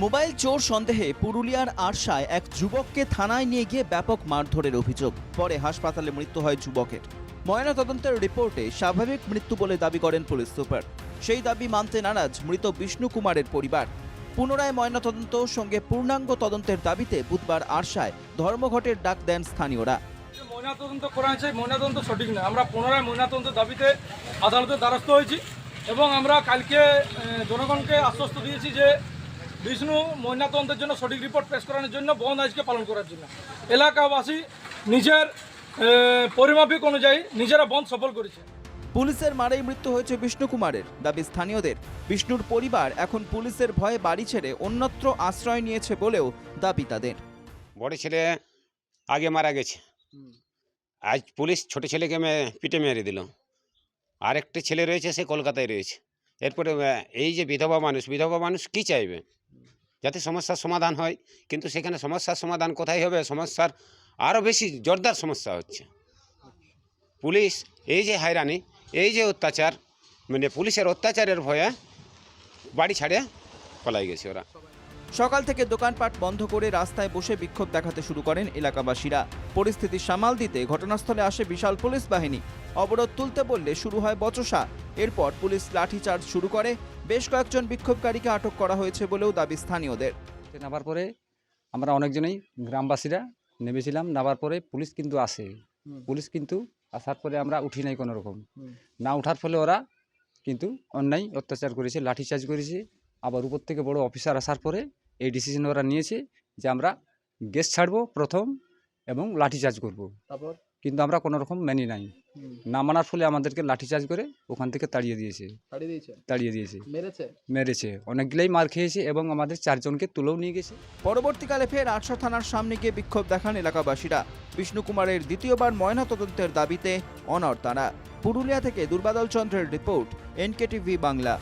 Mobile চোর সন্দেহে পুরুলিয়ার আরশায় এক যুবককে থানায় নিয়ে গিয়ে ব্যাপক মারধরের অভিযোগ। পরে হাসপাতালে মৃত্যু হয় যুবকের। ময়নাতদন্তের রিপোর্টে স্বাভাবিক মৃত্যু বলে দাবি করেন পুলিশ সুপার। সেই দাবি মানতে নারাজ মৃত বিষ্ণু কুমারের পরিবার। পুনরায় ময়নাতদন্ত সঙ্গে পূর্ণাঙ্গ তদন্তের দাবিতে বুধবার আরশায় ধর্মঘটের ডাক দেন স্থানীয়রা। ময়নাতদন্ত করা হয়েছে ময়নাতদন্ত সঠিক না। আমরা পুনরায় ময়নাতদন্ত দাবিতে আদালতের দ্বারস্থ হয়েছি এবং আমরা কালকে জনগণকে আশ্বস্ত দিয়েছি যে বিষ্ণু ময়নাতদন্তের জন্য সঠিক রিপোর্ট পেশ করানোর জন্য বন্ধ আজকে পালন করার জন্য। এলাকাবাসী নিজের পরিমাপিক অনুযায়ী নিজেরা বন্ধ সফল করেছে। পুলিশের মারেই মৃত্যু হয়েছে বিষ্ণু কুমারের দাবি স্থানীয়দের। বিষ্ণুর পরিবার এখন পুলিশের ভয়ে বাড়ি ছেড়ে অন্যত্র আশ্রয় নিয়েছে বলেও দাবি তাদের। বড় ছেলে আগে মারা গেছে। আজ পুলিশ ছোট ছেলেকে পিটে মেরে দিল। আরেকটি ছেলে রয়েছে সে কলকাতায় রয়েছে। এরপরে এই যে বিধবা মানুষ বিধবা মানুষ কি চাইবে? যাতে সমস্যার সমাধান হয়। কিন্তু সেখানে সমস্যার সমাধান কোথায় হবে? সমস্যার আরও বেশি জোরদার সমস্যা হচ্ছে। পুলিশ, এই যে হায়রানি, এই যে অত্যাচার মানে পুলিশের অত্যাচারের ভয়ে বাড়ি ছাড়ে পলাই গেছে ওরা। সকাল থেকে দোকানপাট বন্ধ করে রাস্তায় বসে বিক্ষোভ দেখাতে শুরু করেন এলাকাবাসীরা। পরিস্থিতি সামাল দিতে ঘটনাস্থলে আসে বিশাল পুলিশ বাহিনী। অবরোধ তুলতে বললে শুরু হয় বচসা। এরপর পুলিশ লাঠিচার্জ শুরু করে। বেশ কয়েকজন বিক্ষোভকারীকে আটক করা হয়েছে বলেও দাবি স্থানীয়দের। নামার পরে আমরা অনেকজনেই গ্রামবাসীরা নেমেছিলাম। নামার পরে পুলিশ কিন্তু আসে। পুলিশ কিন্তু আসার পরে আমরা উঠি নাই কোনো রকম না ওঠার ফলে ওরা কিন্তু অন্যায় অত্যাচার করেছে লাঠিচার্জ করেছে। আবার উপর থেকে বড় অফিসার আসার পরে এই ডিসিশন ওরা নিয়েছে যে আমরা গ্যাস ছাড়বো প্রথম এবং লাঠিচার্জ করব। তারপর? কিন্তু আমরা কোনো রকম মানি নাই। না মানার ফলে আমাদেরকে লাঠিচার্জ করে ওখান থেকে তাড়িয়ে দিয়েছে। তাড়িয়ে দিয়েছে? মেরেছে? মেরেছে। অনেকগুলাই মার খেয়েছে এবং আমাদের চারজনকে তুলেও নিয়ে গেছে। পরবর্তীকালে ফের আটশো থানার সামনে গিয়ে বিক্ষোভ দেখান এলাকাবাসীরা। বিষ্ণু কুমারের দ্বিতীয়বার ময়নাতদন্তের দাবিতে অনর তারা। পুরুলিয়া থেকে দুর্বাদল চন্দ্রের রিপোর্ট এনকেটিভি বাংলা।